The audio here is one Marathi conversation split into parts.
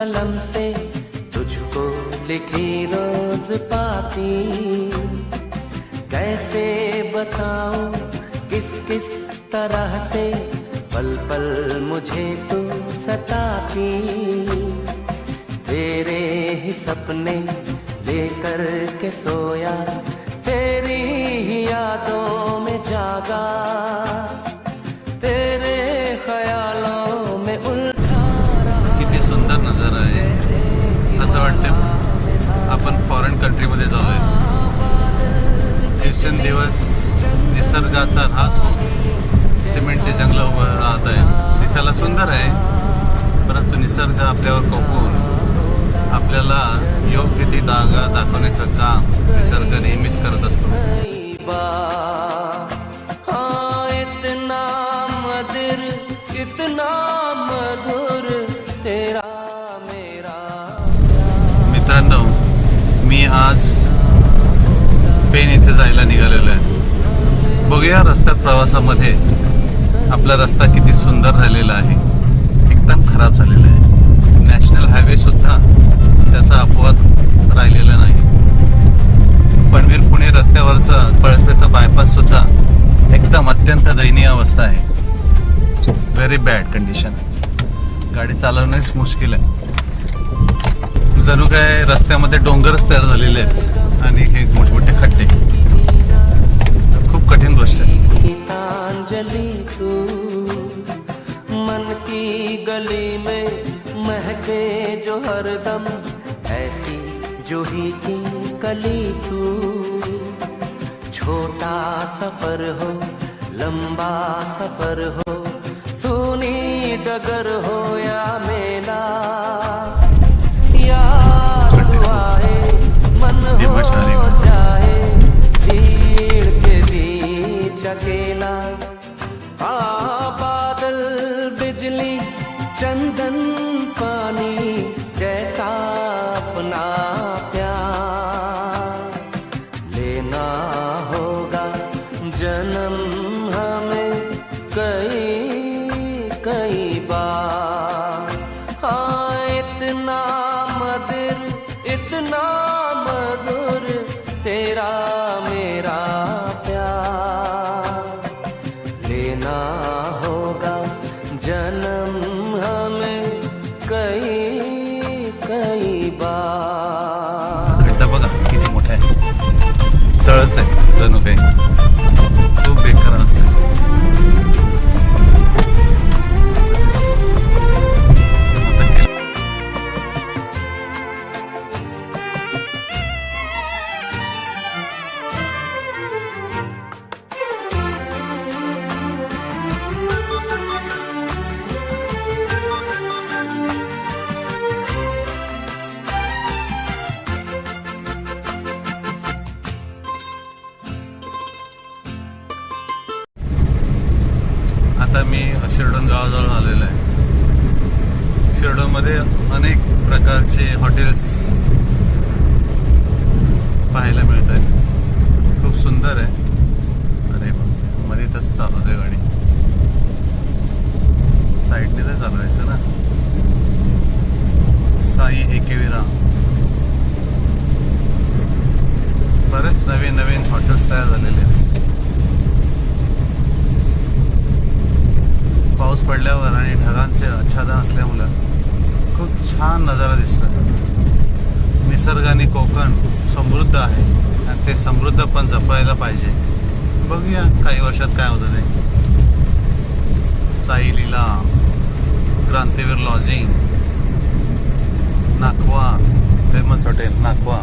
कलम से तुझको लिखी रोज पाती। कैसे बताऊँ किस किस तरह से पल पल मुझे तू सताती। तेरे ही सपने लेकर के सोया, तेरी ही यादों में जागा। तेरे सुंदर आहे. असं वाटतं आपण फॉरेन कंट्रीमध्ये जाऊया. दिवसेंदिवस निसर्गाचा ऱ्हास होत सिमेंटचे जंगलं उभं राहत आहे. दिसायला सुंदर आहे. परंतु निसर्ग आपल्यावर कोपून आपल्याला योग्य ती जागा दाखवण्याचं काम निसर्ग नेहमीच करत असतो. आज पेन इथे जायला निघालेलो आहे. बघूया रस्त्यात प्रवासामध्ये आपला रस्ता किती सुंदर राहिलेला आहे. एकदम खराब झालेला आहे. नॅशनल हायवे सुद्धा त्याचा अपवाद राहिलेला नाही. पनवेल पुणे रस्त्यावरचा पळसपेचा बायपास सुद्धा एकदम अत्यंत दयनीय अवस्था आहे. व्हेरी बॅड कंडिशन गाडी चालवणेच मुश्किल आहे. जणू काय रस्त्यामध्ये डोंगरच तयार झालेले आहेत. आणि हे खड्डे. खूप कठीण गोष्ट आहे. की गली में महके जो हरदम ऐसी जूही की कली तू। छोटा सफ़र हो, लंबा सफ़र हो, सुनी डगर हो अकेला। आ, बादल, बिजली, चंदन, पानी जैसा अपना प्यार। लेना होगा जन्म हमें कई कई बार। हाँ इतना मधुर इतना मधुर, तेरा मेरा nos ven. मी शिरडोन गावाजवळ आलेलो आहे. शिरडोनमध्ये अनेक प्रकारचे हॉटेल्स पाहायला मिळत आहेत खूप सुंदर आहे. अरे मध्ये तसं चालू आहे गाडी. साईडने तर चालवायचं ना. साई एकेविरा. बरेच नवीन नवीन हॉटेल्स तयार झालेले आहेत पाऊस पडल्यावर आणि ढगांचे आच्छादन असल्यामुळं खूप छान नजारा दिसतो निसर्गाने कोकण समृद्ध आहे आणि ते समृद्ध पण जपायला पाहिजे. बघूया काही वर्षात काय होतं ते. Sai Leela Krantiveer lodging Nakhwa famous hotel Nakhwa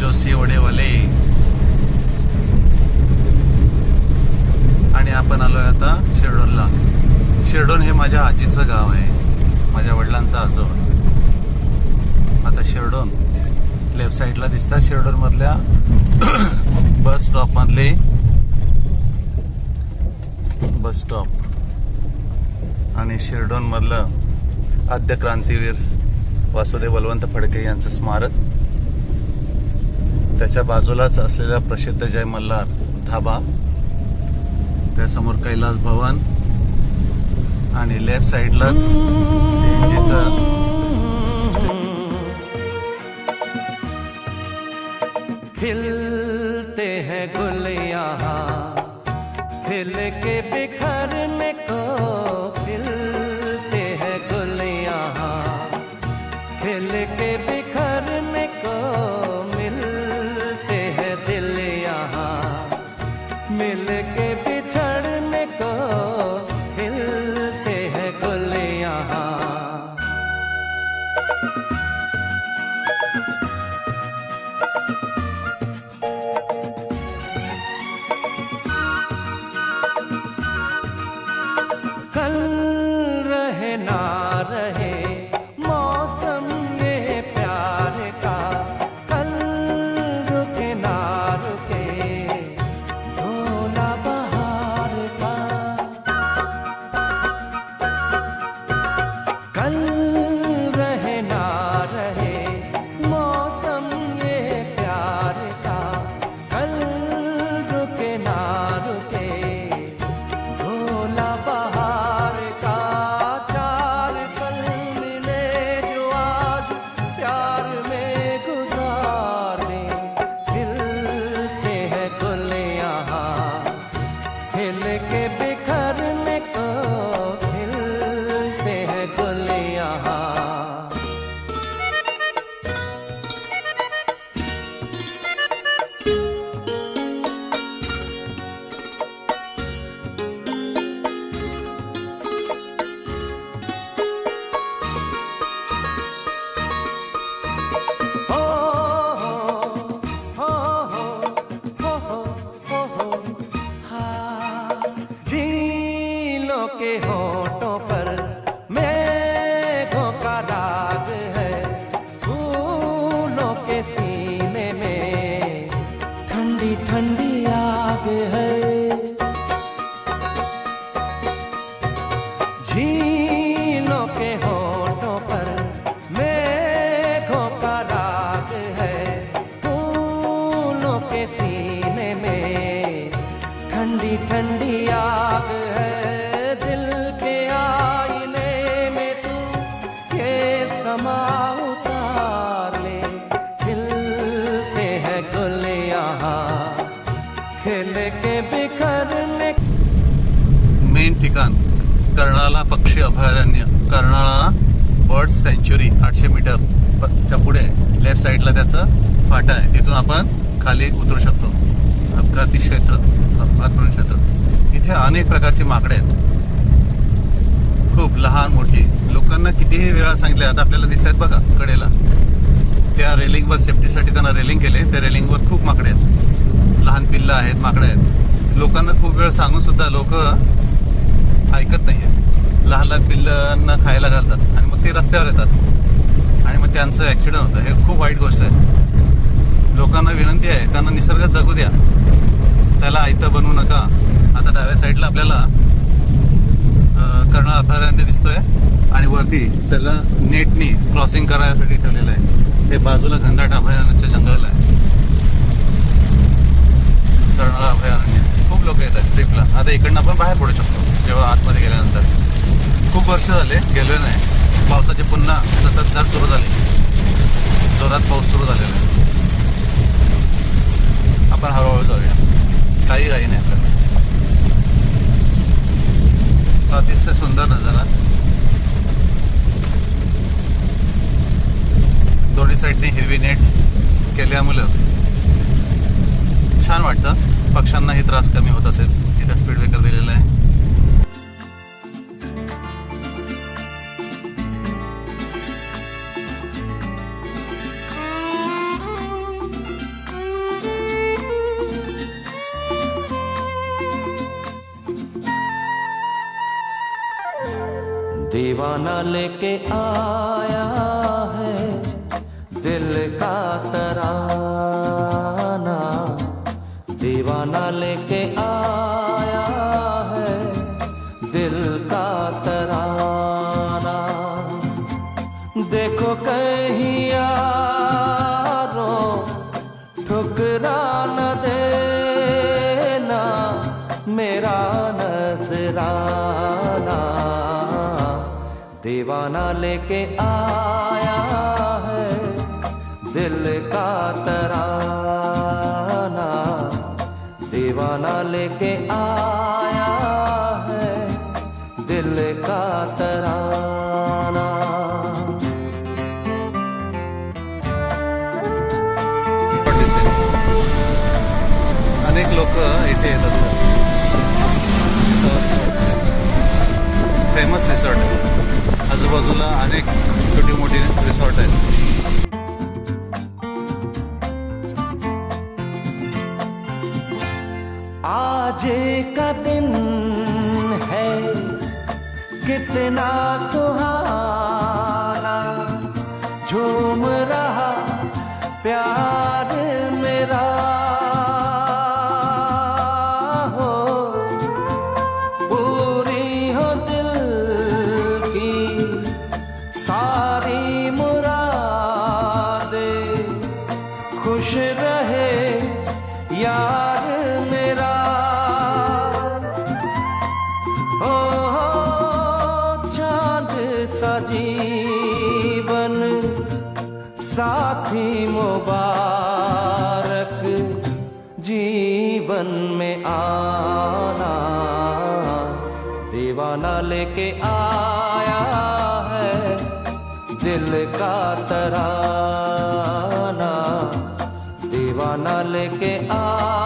Joshi Vadewale आणि आपण आलोय आता शिरडोनला शिरडोन हे माझ्या आजीचं गाव आहे. माझ्या वडिलांचं आजो आता शिरडोन लेफ्ट साईडला दिसतात. शिरडोनमधल्या बस स्टॉपमधले बस स्टॉप आणि शिरडोनमधलं आद्य क्रांतीवीर वासुदेव बलवंत फडके यांचं स्मारक. त्याच्या बाजूलाच असलेला प्रसिद्ध जय मल्हार धाबा. त्यासमोर कैलास भवन. लेफ़्ट साइड सीएनजीचं खिलते हैं गुल खिल के बिखरने के बे मेन ठिकाण कर्नाळा पक्षी अभयारण्य कर्णाळा बर्ड सँच्युरी आठशे मीटर च्या पुढे लेफ्ट साईडला त्याचं फाटा आहे. तिथून आपण खाली उतरू शकतो. अपघाती क्षेत्र अपघात क्षेत्र. इथे अनेक प्रकारची माकडे आहेत. खूप लहान मोठी. लोकांना कितीही वेळा सांगितले आता आपल्याला दिसत आहेत बघा कडेला. त्या रेलिंगवर सेफ्टीसाठी त्यांना रेलिंग केले. त्या रेलिंगवर खूप माकडे आहेत. लहान पिल्लं आहेत माकडे आहेत. लोकांना खूप वेळ सांगून सुद्धा लोक ऐकत नाही आहे लहान लहान पिल्लांना खायला घालतात आणि मग ते रस्त्यावर येतात. आणि मग त्यांचं ॲक्सिडेंट होतं. हे खूप वाईट गोष्ट आहे. लोकांना विनंती आहे त्यांना निसर्गात जगू द्या. त्याला आयतं बनवू नका. आता डाव्या साईडला आपल्याला कर्ण अभयारण्य दिसतोय आणि वरती त्याला नेटनी क्रॉसिंग करायसाठी ठेवलेलं आहे. हे बाजूला घनदाट अभयारण्याचं जंगल आहे. कर्नाळ अभयारण्य. लोक येतात ट्रिपला आता इकडनं आपण बाहेर पडू शकतो जेव्हा आतमध्ये गेल्यानंतर. खूप वर्ष झाले गेलो नाही. पावसाचे पुन्हा सततधार सुरू झाले. जोरात पाऊस सुरू झालेला आहे. आपण हळूहळू जाऊया. काही काही नाही आपल्याला. अतिशय सुंदर नजारा. दोन्ही साईडने हिरवी नेट्स केल्यामुळं छान वाटतं. पक्ष्यांनाही त्रास कमी होत असेल इथं स्पीड ब्रेकर दिलेलं आहे. दीवाना लेके आया है, दिल का तराना। दीवाना लेके आया है, दिल का तराना। देखो कहीं यारो ठुकरा न देना, मेरा नजराना। दीवाना लेके आया है, दिल का तराना। दीवाना लेके आया है दिल का तराना। अनेक लोक इथे येत असतात. फेमस रिसॉर्ट आहे आजूबाजूला अनेक छोटी मोठी रिसॉर्ट आहेत. आज का दिन है, कितना सुहाना। झूम रहा प्यार मेरा। हो, पूरी हो दिल की सारी मुरादे। खुश रहे यार का तराना दीवाना लेके आया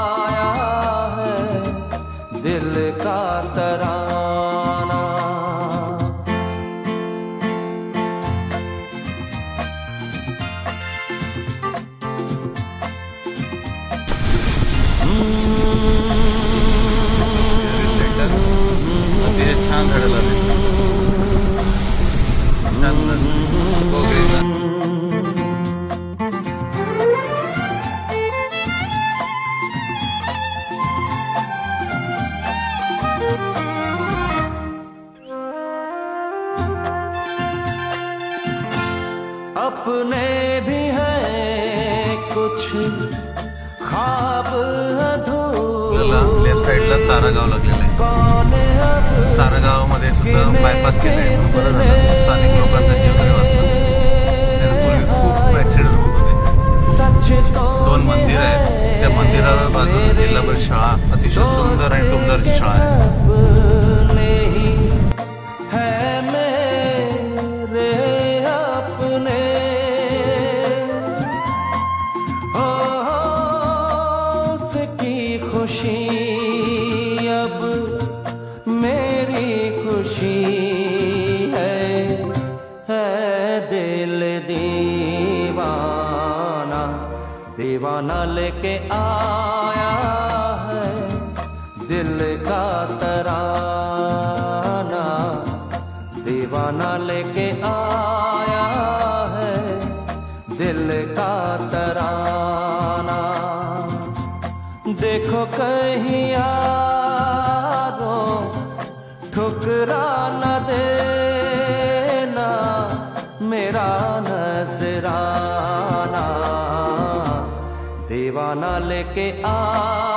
साईडला तारागाव लागलेलं आहे. कौन अब सुद्धा बायपास केलंय म्हणून बरं झालं. स्थानिक लोकांचा जीव बरे वाचला. नाहीतर खूप ऍक्सिडेंट होत होते. दोन मंदिर आहेत. त्या मंदिराला बाजूला जिल्हा परिषद शाळा. अतिशय सुंदर आणि टुमदारची शाळा आहे. लेके आया है दिल का तराना। दीवाना लेके आया है दिल का तराना। देखो कहीं यारो ठुकरा न देना मेरा नजराना। दीवाना लेके आ।